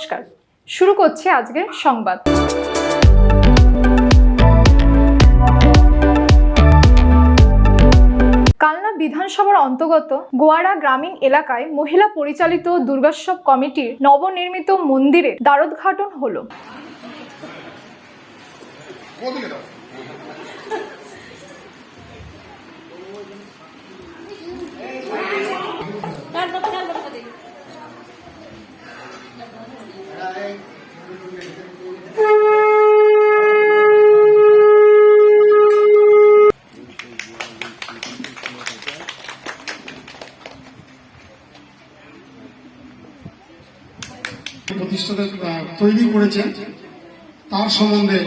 নমস্কার। শুরু করছে আজকের সংবাদ। কালনা বিধানসভার অন্তর্গত গোয়ারা গ্রামীণ এলাকায় মহিলা পরিচালিত দুর্গোৎসব কমিটির নবনির্মিত মন্দিরের দ্বারোদ্ঘাটন হলো। প্রতিষ্ঠাতা তৈরি করেছেন। তার সম্বন্ধে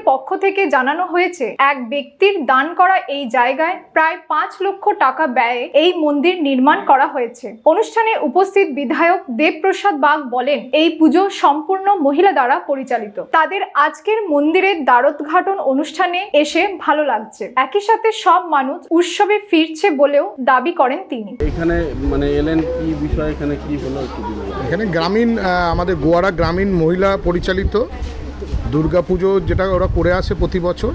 উদ্যোক্তাদের পক্ষ থেকে জানানো হয়েছে এক ব্যক্তির দান করা এই জায়গায় প্রায় পাঁচ লক্ষ টাকা ব্যয়ে এই মন্দির নির্মাণ করা হয়েছে। অনুষ্ঠানে উপস্থিত বিধায়ক দেবপ্রসাদ বাগ বলেন এই পুজো সম্পূর্ণ মহিলা দ্বারা পরিচালিত। তাদের আজকের মন্দিরের দ্বারোদ্ঘাটন অনুষ্ঠানে এসে ভালো লাগছে। একই সাথে সব মানুষ উৎসবে ফিরছে বলেও দাবি করেন তিনি। এখানে মানে এলেন কি বিষয় এখানে কি হলো একটু এখানে গ্রামীণ আমাদের গোয়ারা গ্রামীণ মহিলা পরিচালিত। দুর্গাপুজো যেটা ওরা করে আসে প্রতি বছর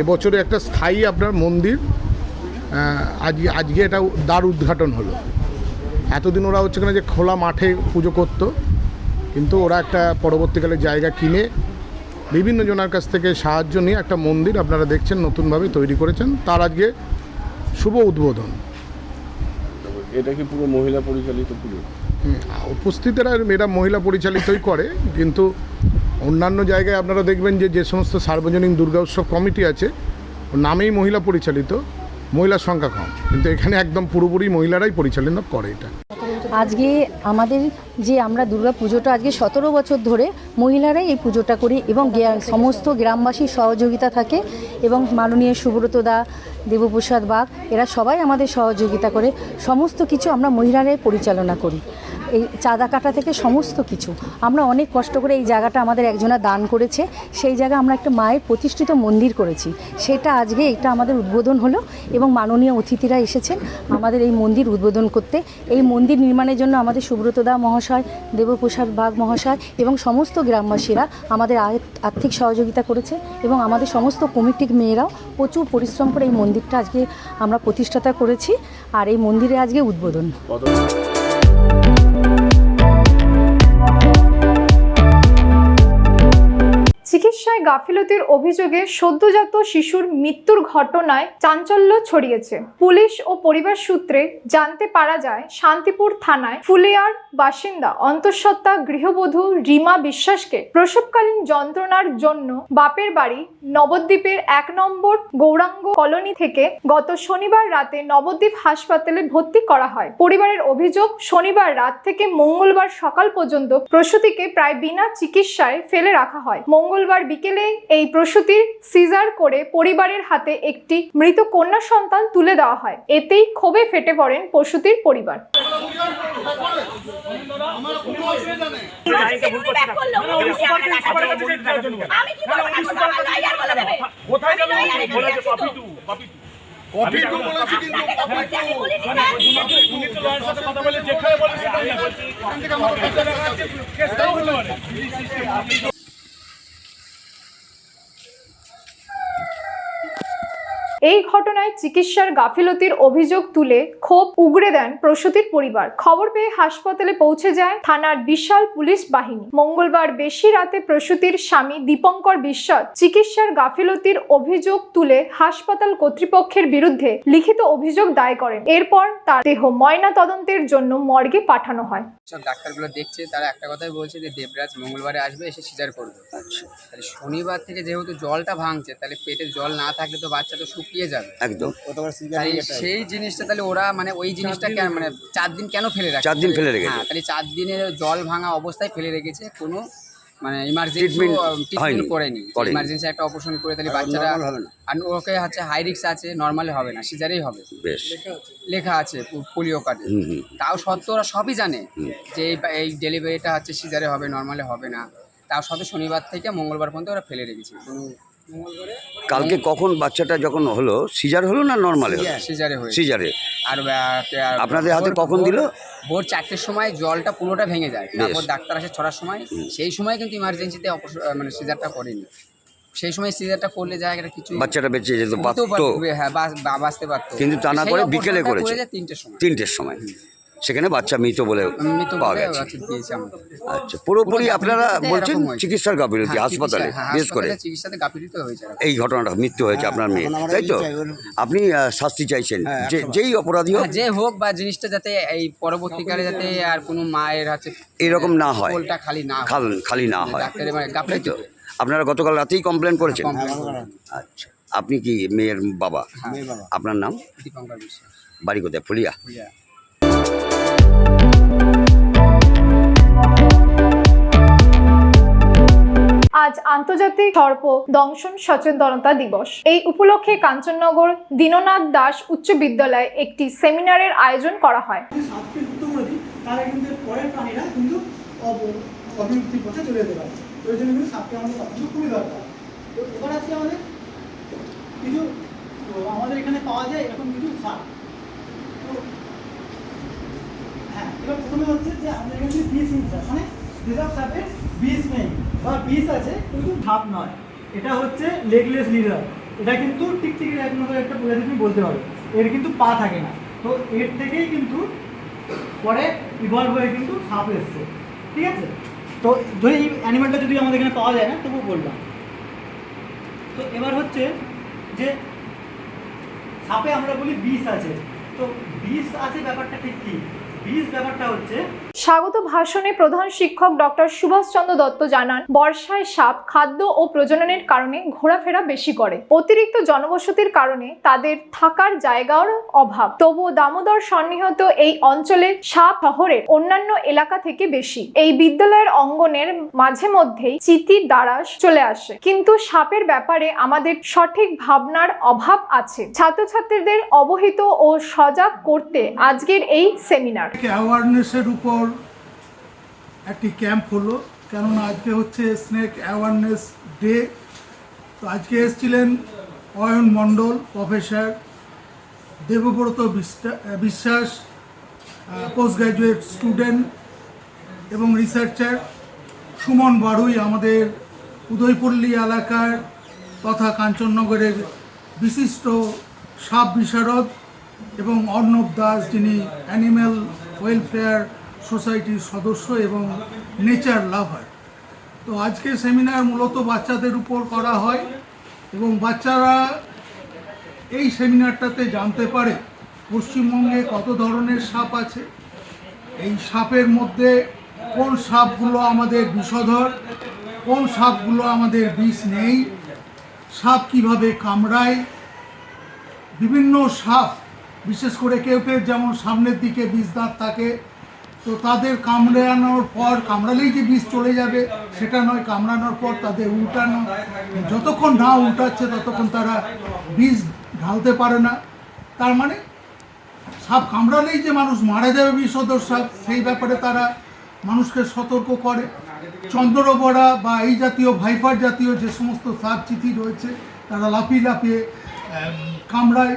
এবছরে একটা স্থায়ী আপনার মন্দির আজ আজকে এটা দ্বার উদ্ঘাটন হলো। এতদিন ওরা হচ্ছে কিনা যে খোলা মাঠে পুজো করতো কিন্তু ওরা একটা পরবর্তীকালে জায়গা কিনে বিভিন্ন জনের কাছ থেকে সাহায্য নিয়ে একটা মন্দির আপনারা দেখছেন নতুনভাবে তৈরি করেছেন তার আজকে শুভ উদ্বোধন। এটা কি পুরো মহিলা পরিচালিত পুজো? উপস্থিতেরা এরা মহিলা পরিচালিতই করে কিন্তু অন্যান্য জায়গায় আপনারা দেখবেন যে যে সমস্ত সার্বজনীন দুর্গা উৎসব কমিটি আছে নামেই মহিলা পরিচালিত মহিলার সংখ্যা কম। কিন্তু এখানে একদম পুরোপুরি মহিলারাই পরিচালনা করে এটা। আজকে আমাদের যে আমরা দুর্গা পুজোটা আজকে সতেরো বছর ধরে মহিলারাই এই পুজোটা করি এবং সমস্ত গ্রামবাসীর সহযোগিতা থাকে এবং মাননীয় সুব্রত দা, দেবপ্রসাদ বাগ, এরা সবাই আমাদের সহযোগিতা করে। সমস্ত কিছু আমরা মহিলারাই পরিচালনা করি। এই চাঁদা কাটা থেকে সমস্ত কিছু। আমরা অনেক কষ্ট করে এই জায়গাটা আমাদের একজনা দান করেছে। সেই জায়গায় আমরা একটা মায়ের প্রতিষ্ঠিত মন্দির করেছি। সেটা আজকে এটা আমাদের উদ্বোধন হলো এবং মাননীয় অতিথিরা এসেছেন আমাদের এই মন্দির উদ্বোধন করতে। এই মন্দির নির্মাণের জন্য আমাদের সুব্রতদা মহাশয়, দেবপ্রসাদ বাগ মহাশয় এবং সমস্ত গ্রামবাসীরা আমাদের আর্থিক সহযোগিতা করেছে এবং আমাদের সমস্ত কমিটির মেয়েরাও প্রচুর পরিশ্রম করে এই মন্দিরটা আজকে আমরা প্রতিষ্ঠাতা করেছি। আর এই মন্দিরে আজকে উদ্বোধন। চিকিৎসায় গাফিলতির অভিযোগে সদ্যজাত শিশুর মৃত্যুর ঘটনায় চাঞ্চল্য ছড়িয়েছে। পুলিশ ও পরিবার সূত্রে জানতে পারা যায়, শান্তিপুর থানায় ফুলিয়ার বাসিন্দা অন্তঃসত্ত্বা গৃহবধূ রিমা বিশ্বাসকে প্রসবকালীন যন্ত্রণার জন্য বাপের বাড়ি নবদ্বীপের এক নম্বর গৌরাঙ্গ কলোনি থেকে গত শনিবার রাতে নবদ্বীপ হাসপাতালে ভর্তি করা হয়। পরিবারের অভিযোগ, শনিবার রাত থেকে মঙ্গলবার সকাল পর্যন্ত প্রসূতিকে প্রায় বিনা চিকিৎসায় ফেলে রাখা হয়। মঙ্গলবার বিকেলে এই প্রসূতির সিজার করে পরিবারের হাতে একটি মৃত কন্যা সন্তান তুলে দেওয়া হয়। এতেই ক্ষোভে ফেটে পড়েন প্রসূতির পরিবার। এই ঘটনায় চিকিৎসার গাফিলতির অভিযোগ তুলে ক্ষোভ উগড়ে দেন প্রসূতির পরিবার। খবর পেয়ে হাসপাতালে পৌঁছে যায় থানার বিশাল পুলিশ বাহিনী। মঙ্গলবার বেশি রাতে প্রসূতির স্বামী দীপঙ্কর বিশ্বাস চিকিৎসার গাফিলতির অভিযোগ তুলে হাসপাতাল কর্তৃপক্ষের বিরুদ্ধে লিখিত অভিযোগ দায় করেন। এরপর তার দেহ ময়না তদন্তের জন্য মর্গে পাঠানো হয়। সব ডাক্তারগুলো দেখছে তারা একটা কথাই বলছে যে দেবরাজ মঙ্গলবারে আসবে এসে সিজার করবে। তাহলে শনিবার থেকে যেহেতু জলটা ভাঙছে তাহলে পেটে জল না থাকলে তো বাচ্চা তো শুকিয়ে যাবে। একদম। সেই জিনিসটা তাহলে ওরা মানে ওই জিনিসটা কেন মানে চার দিন কেন ফেলে রাখে? চার দিন ফেলে রেখেছে। হ্যাঁ তাহলে চার দিনের জল ভাঙা অবস্থায় ফেলে রেখেছে কোনো মানে ইমার্জেন্সি ট্রিটমেন্ট করেনি। ইমার্জেন্সি একটা অপারেশন করে তাহলে বাচ্চারা হবে না। আর ওকে হচ্ছে হাই রিক্স আছে নর্মালি হবে না সিজারেই হবে। বেশ। লেখা আছে। পোলিও কার্ডে তাও সত্ত্বেও ওরা সবই জানে যে এই এই ডেলিভারিটা হচ্ছে সিজারে হবে নর্মালে হবে না। তাও সত্ত্বেও শনিবার থেকে মঙ্গলবার পর্যন্ত ওরা ফেলে রেখেছে। কোনো কালকে কখন বাচ্চাটা যখন হলো সিজার হলো না নর্মালে সিজারে। আর আপনাদের হাতে কখন দিল? ভোর চারটের সময় জলটা পুরোটা ভেঙে যায়। তারপর ডাক্তার আসে ছড়ার সময়। সেই সময় কিন্তু ইমার্জেন্সিতে মানে সিজারটা করেনি। সেই সময় সিজারটা করলে যায় একটা কিছু বাচ্চাটা বেঁচে যেত হ্যাঁ বাঁচতে পারতো। কিন্তু তা না করে বিকেলে করে করেছে। তিনটের সময়। তিনটের সময়। সেখানে বাচ্চা মৃত বলে পাওয়া গেছে। আচ্ছা পুরোপুরি আপনারা বলছেন চিকিৎসার গাফিলতি হ্যাঁ, হাসপাতালে হ্যাঁ, বিশেষ করে। এই ঘটনাটা মৃত্যু হয়েছে আপনার মেয়ে। তাই তো? আপনি শাস্তি চাইছেন। যে যেই অপরাধী হোক হ্যাঁ, যে হোক বা জিনিসটা যাতে এই পরবর্তীকালে যাতে আর কোনো মায়ের হাতে এরকম না হয়। খালি না খাল- না হয়। মানে তাই তো? আপনারা গতকাল রাতেই কমপ্লেন করেছেন? আচ্ছা আপনি কি মেয়ের বাবা? হ্যাঁ, আপনার নাম? বাড়ি কোথায়? ফুলিয়া। আজ আন্তর্জাতিক সর্প দংশন সচেতনতা দিবস। এই উপলক্ষে কাঞ্চননগর দীননাথ দাস উচ্চ বিদ্যালয়ে একটি সেমিনারের আয়োজন করা হয়। আমাদের এখানে পাওয়া যায় এরকম কিছু সাপ তো হ্যাঁ এবার প্রথমে হচ্ছে যে আমাদের যে বিষ ইনসার মানে যেসব সাপের বিষ নেই বা বিষ আছে, কিন্তু সাপ নয়। এটা হচ্ছে লেগলেস লিডার এটা কিন্তু টিকটিকির এক মতো একটা প্রজাতি তুমি বলতে পারো। এর কিন্তু পা থাকে না। তো এর থেকেই কিন্তু পরে ইভলভ হয়ে কিন্তু সাপ এসছে। ঠিক আছে? তো যদি এই অ্যানিমালটা যদি আমাদের এখানে পাওয়া যায় না তবুও বললাম। তো এবার হচ্ছে যে সাপে আমরা বলি বিষ আছে। তো বিষ আছে ব্যাপারটা ঠিক কি? বিষ ব্যাপারটা হচ্ছে স্বাগত ভাষণে প্রধান শিক্ষক ডক্টর সুভাষচন্দ্র দত্ত জানান, বর্ষায় সাপ খাদ্য ও প্রজননের কারণে ঘোরাফেরা বেশি করে। অতিরিক্ত জনবসতির কারণে তাদের থাকার জায়গার অভাব। তবুও দামোদর সন্নিহত এই অঞ্চলে সাপ শহরের অন্যান্য এলাকা থেকে বেশি। এই বিদ্যালয়ের অঙ্গনের মাঝে মধ্যেই চিতির দ্বারা চলে আসে। কিন্তু সাপের ব্যাপারে আমাদের সঠিক ভাবনার অভাব আছে। ছাত্রছাত্রীদের অবহিত ও সজাগ করতে আজকের এই সেমিনার। অ্যাওয়ারনেসের উপর একটি ক্যাম্প হলো, কেননা আজকে হচ্ছে স্নেক অ্যাওয়ারনেস ডে। তো আজকে এসেছিলেন Ayan Mondal, professor Debabrata Biswas post graduate student এবং রিসার্চার সুমন বাড়ুই আমাদের উদয়পল্লী এলাকার তথা কাঞ্চননগরের বিশিষ্ট সাপ বিশারদ এবং অর্ণব দাস যিনি অ্যানিম্যাল ওয়েলফেয়ার সোসাইটির সদস্য এবং নেচার লাভার। তো আজকে সেমিনার মূলত বাচ্চাদের উপর করা হয় এবং বাচ্চারা এই সেমিনারটাতে জানতে পারে পশ্চিমবঙ্গে কত ধরনের সাপ আছে, এই সাপের মধ্যে কোন সাপগুলো আমাদের বিষধর, কোন সাপগুলো আমাদের বিষ নেই, সাপ কীভাবে কামড়ায়, বিভিন্ন সাপ, বিশেষ করে কেউ কেউ যেমন সামনের দিকে বিষ দাঁত থাকে তো তাদের কামড়ানোর পর কামড়ালেই যে বিষ চলে যাবে, সেটা নয়, কামড়ানোর পর তাদের উল্টানো। যতক্ষণ না উল্টাচ্ছে, ততক্ষণ তারা বিষ ঢালতে পারে না। তার মানে সাপ কামড়ালেই যে মানুষ মারা যাবে বিষধর সাপ, সেই ব্যাপারে তারা মানুষকে সতর্ক করে। চন্দ্রবড়া বা এই জাতীয় ভাইপার জাতীয় যে সমস্ত সাপ চিঠি রয়েছে, তারা লাফিয়ে লাফিয়ে কামড়ায়।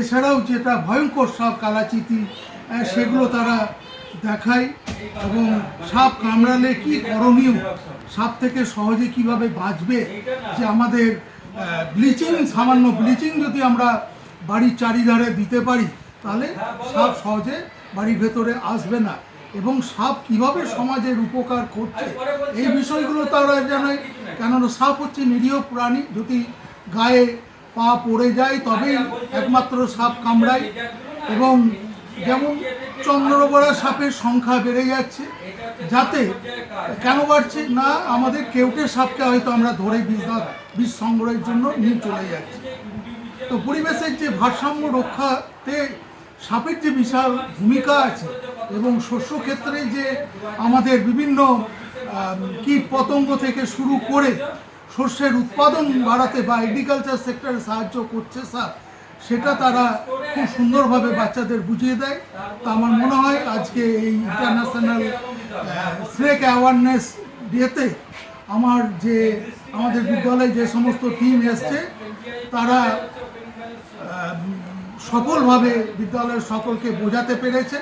এছাড়াও যেটা ভয়ঙ্কর সাপ কালাচিতি সেগুলো তারা দেখায় এবং সাপ কামড়ালে কি করণীয়? সাপ থেকে সহজে কীভাবে বাঁচবে? যে আমাদের ব্লিচিং সামান্য ব্লিচিং যদি আমরা বাড়ির চারিধারে দিতে পারি, তাহলে সাপ সহজে বাড়ির ভেতরে আসবে না। এবং সাপ কীভাবে সমাজের উপকার করছে? এই বিষয়গুলো তারা জানায় কেননা সাপ হচ্ছে নিরীহ প্রাণী। যদি গায়ে পা পড়ে যায়, তবেই একমাত্র সাপ কামড়ায়। এবং যেমন চন্দ্রবড়া সাপের সংখ্যা বেড়ে যাচ্ছে, যাতে কেন বাড়ছে না, আমাদের কেউটে সাপকে হয়তো আমরা ধরে বিষ বিষ সংগ্রহের জন্য নিয়ে চলে যাচ্ছি। তো পরিবেশের যে ভারসাম্য রক্ষাতে সাপের যে বিশাল ভূমিকা আছে এবং শস্য ক্ষেত্রে যে আমাদের বিভিন্ন কীট পতঙ্গ থেকে শুরু করে শস্যের উৎপাদন বাড়াতে বা এগ্রিকালচার সেক্টরে সাহায্য করছে সাপ সেটা তারা খুব সুন্দরভাবে বাচ্চাদের বুঝিয়ে দেয়। তা আমার মনে হয় আজকে এই ইন্টারন্যাশনাল স্নেক অ্যাওয়ারনেস ডেতে আমার যে, আমাদের বিদ্যালয়ে যে সমস্ত টিম এসছে, তারা সফলভাবে বিদ্যালয়ের সকলকে বোঝাতে পেরেছে।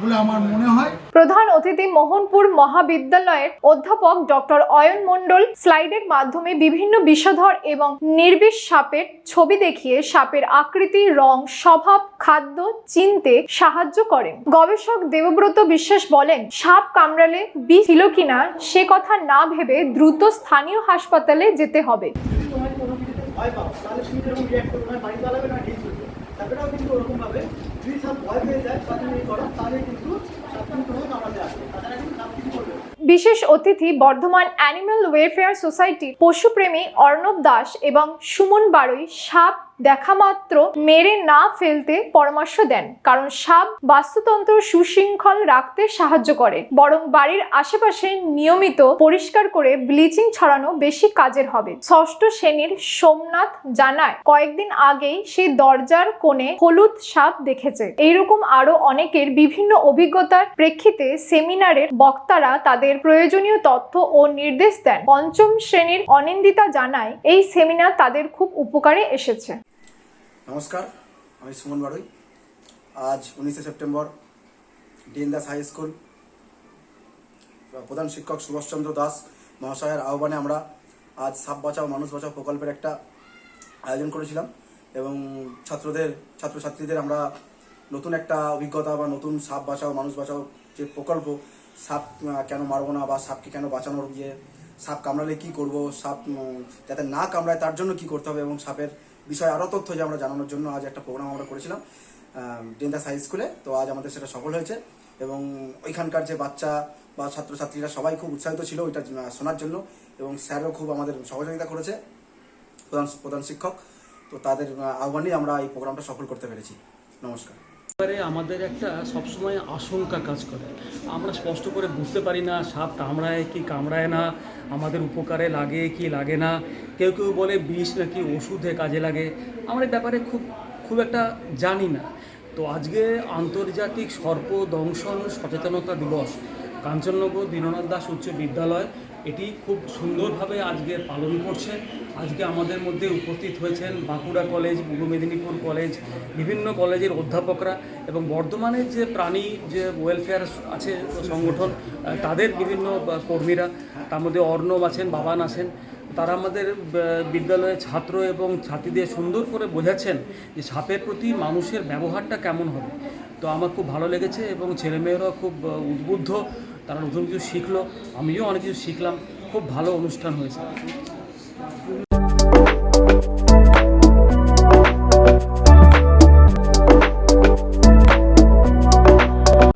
বলে আমার মনে হয়। প্রধান অতিথি মোহনপুর মহাবিদ্যালয়ের অধ্যাপক ডক্টর অয়ন মণ্ডল স্লাইডের মাধ্যমে বিভিন্ন বিষধর এবং নির্বিষ সাপের ছবি দেখিয়ে সাপের আকৃতি রং স্বভাব খাদ্য চিনতে সাহায্য করেন। গবেষক দেবব্রত বিশ্বাস বলেন সাপ কামড়ালে বিষ ছিল কিনা সে কথা না ভেবে দ্রুত স্থানীয় হাসপাতালে যেতে হবে। ভয় পাও তাহলে তুমি যেরকম রিয়াক্ট করবে না বাড়ি চালাবে না ঠিক করবে তারপরেও কিন্তু ওরকমভাবে বিশেষ অতিথি বর্ধমান অ্যানিম্যাল ওয়েলফেয়ার সোসাইটির পশুপ্রেমী অর্ণব দাস এবং সুমন বারুই সাপ দেখা মাত্র মেরে না ফেলতে পরামর্শ দেন, কারণ সাপ বাস্তুতন্ত্র সুশৃঙ্খল রাখতে সাহায্য করে। বরং বাড়ির আশেপাশে নিয়মিত পরিষ্কার করে ব্লিচিং ছড়ানো বেশি কাজের হবে। ষষ্ঠ শ্রেণির সোমনাথ জানায়, কয়েকদিন আগেই সে দরজার কোণে হলুদ সাপ দেখেছে। এইরকম আরও অনেকের বিভিন্ন অভিজ্ঞতার প্রেক্ষিতে সেমিনারের বক্তারা তাদের প্রয়োজনীয় তথ্য ও নির্দেশ দেন। পঞ্চম শ্রেণির অনিন্দিতা জানায়, এই সেমিনার তাদের খুব উপকারে এসেছে। নমস্কার, আমি সুমন বাড়ুই। আজ উনিশে September DN Das high school. প্রধান শিক্ষক সুভাষচন্দ্র দাস মহাশয়ের আহ্বানে আমরা আজ সাপ বাঁচাও, মানুষ বাঁচাও প্রকল্পের একটা আয়োজন করেছিলাম এবং ছাত্রদের, ছাত্রছাত্রীদের আমরা নতুন একটা অভিজ্ঞতা বা নতুন সাপ বাঁচাও, মানুষ বাঁচাও যে প্রকল্প, সাপ কেন মারবো না বা সাপকে কেন বাঁচানোর ইয়ে সাপ কামড়ালে কি করব, সাপ যাতে না কামড়ায় তার জন্য কি করতে হবে এবং সাপের বিষয়ে আরও তথ্য যে আমরা জানানোর জন্য আজ একটা প্রোগ্রাম আমরা করেছিলাম ডেন্দাস হাই স্কুলে তো আজ আমাদের সেটা সফল হয়েছে এবং ওইখানকার যে বাচ্চা বা ছাত্রছাত্রীরা সবাই খুব উৎসাহিত ছিল ওইটা শোনার জন্য এবং স্যারও খুব আমাদের সহযোগিতা করেছে, প্রধান প্রধান শিক্ষক। তো তাদের আহ্বানেই আমরা এই প্রোগ্রামটা সফল করতে পেরেছি। নমস্কার। ব্যাপারে আমাদের একটা সবসময় আশঙ্কা কাজ করে। আমরা স্পষ্ট করে বুঝতে পারি না, সাপ কামড়ায় কি কামড়ায় না, আমাদের উপকারে লাগে কি লাগে না, কেউ কেউ বলে বিষ নাকি ওষুধে কাজে লাগে। আমরা ব্যাপারে খুব খুব একটা জানি না। তো আজকে আন্তর্জাতিক সর্প দংশন সচেতনতা দিবস, কাঞ্চননগর দীননাথ দাস উচ্চ বিদ্যালয়, এটি খুব সুন্দরভাবে আজকে পালন করছে। আজকে আমাদের মধ্যে উপস্থিত হয়েছেন বাঁকুড়া কলেজ, পূর্ব মেদিনীপুর কলেজ, বিভিন্ন কলেজের অধ্যাপকরা এবং বর্ধমানের যে প্রাণী, যে ওয়েলফেয়ার আছে সংগঠন তাদের বিভিন্ন কর্মীরা, তার মধ্যে অর্ণব আছেন, বাবান আছেন, তারা আমাদের বিদ্যালয়ের ছাত্র এবং ছাত্রীদের সুন্দর করে বোঝাচ্ছেন যে সাপের প্রতি মানুষের ব্যবহারটা কেমন হবে। তো আমার খুব ভালো লেগেছে এবং ছেলেমেয়েরাও খুব উদ্বুদ্ধ, তারা নতুন কিছু শিখলো, আমিও অনেক কিছু শিখলাম, খুব ভালো অনুষ্ঠান হয়েছে।